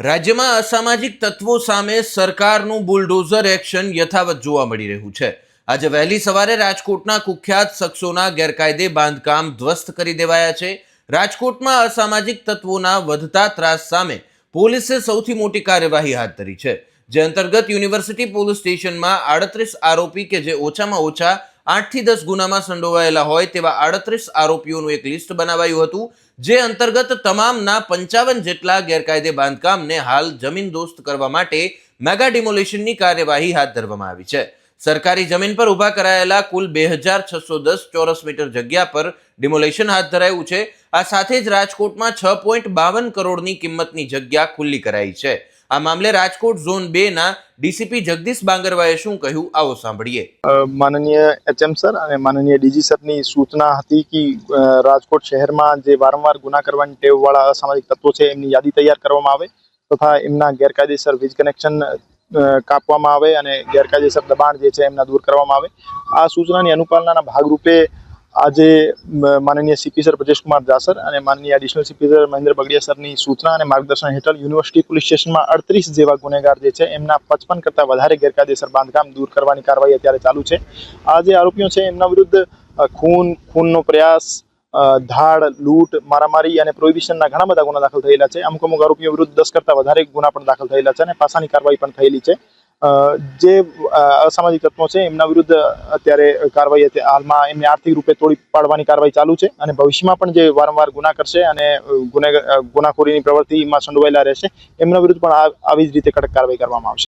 રાજ્યમાં અસામાજિક તત્વો સામે સરકારનું બુલડોઝર એક્શન યથાવત જોવા મળી રહ્યું છે. આજે વહેલી સવારે રાજકોટના કુખ્યાત શખ્સોના ગેરકાયદે બાંધકામ ધ્વસ્ત કરી દેવાયા છે. રાજકોટમાં અસામાજિક તત્વોના વધતા ત્રાસ સામે પોલીસે સૌથી મોટી કાર્યવાહી હાથ ધરી છે. જે અંતર્ગત યુનિવર્સિટી પોલીસ સ્ટેશનમાં આડત્રીસ આરોપી કે જે ઓછામાં ઓછા આઠથી દસ ગુનામાં સંડોવાયેલા હોય તેવા આડત્રીસ આરોપીઓનું એક લિસ્ટ બનાવાયું હતું, જે અંતર્ગત તમામના પંચાવન જેટલા ગેરકાયદે બાંધકામને હાલ જમીન દોસ્ત કરવા માટે મેગા ડિમોલેશનની કાર્યવાહી હાથ ધરવામાં આવી છે. સરકારી જમીન પર ઊભા કરાયેલા કુલ બે હજાર છસો દસ ચોરસ મીટર જગ્યા પર ડિમોલેશન હાથ ધરાયું છે. આ સાથે જ રાજકોટમાં છ પોઈન્ટ બાવન કરોડની કિંમતની જગ્યા ખુલ્લી કરાઈ છે. આ મામલે રાજકોટ ઝોન બે ના ડીસીપી જગદીશ બાંગરવાએ શું કહ્યું? આવો સાંભળીએ. માનનીય એચએમ સર અને માનનીય ડીજી સરની સૂચના હતી કે રાજકોટ શહેરમાં જે વારંવાર ગુના કરવાની ટેવવાળા અસામાજિક તત્વો છે, એમની યાદી તૈયાર કરવામાં આવે તથા એમના ગેરકાયદેસર વીજ કનેક્શન કાપવામાં આવે અને ગેરકાયદેસર દબાણ જે છે, એમના દૂર કરવામાં આવે. આ સૂચનાની અનુપાલનાના ભાગરૂપે આજે માનનીય સીપી સર બ્રજેશકુમાર જાસર અને માનનીય additional CP sir Mahendra Bagadia સરની સૂચના અને માર્ગદર્શન હેઠળ યુનિવર્સિટી પોલીસ સ્ટેશનમાં અડત્રીસ જેવા ગુનેગાર જે છે, એમના પચપન કરતાં વધારે ગેરકાયદેસર બાંધકામ દૂર કરવાની કાર્યવાહી અત્યારે ચાલુ છે. આ જે આરોપીઓ છે, એમના વિરુદ્ધ ખૂન, ખૂનનો પ્રયાસ ધાડ, લૂંટ, મારામારી અને પ્રોહિબિશનના ઘણા બધા ગુના દાખલ થયેલા છે. અમુક અમુક આરોપીઓ વિરુદ્ધ દસ કરતાં વધારે ગુના પણ દાખલ થયેલા છે અને પાસાની કાર્યવાહી પણ થયેલી છે. જે અસામાજિક તત્વો છે, એમના વિરુદ્ધ અત્યારે કાર્યવાહી હાલમાં એમને આર્થિક રૂપે તોડી પાડવાની કાર્યવાહી ચાલુ છે અને ભવિષ્યમાં પણ જે વારંવાર ગુના કરશે અને ગુને ગુનાખોરીની પ્રવૃત્તિમાં સંડોવાયેલા રહેશે, એમના વિરુદ્ધ પણ આવી જ રીતે કડક કાર્યવાહી કરવામાં આવશે.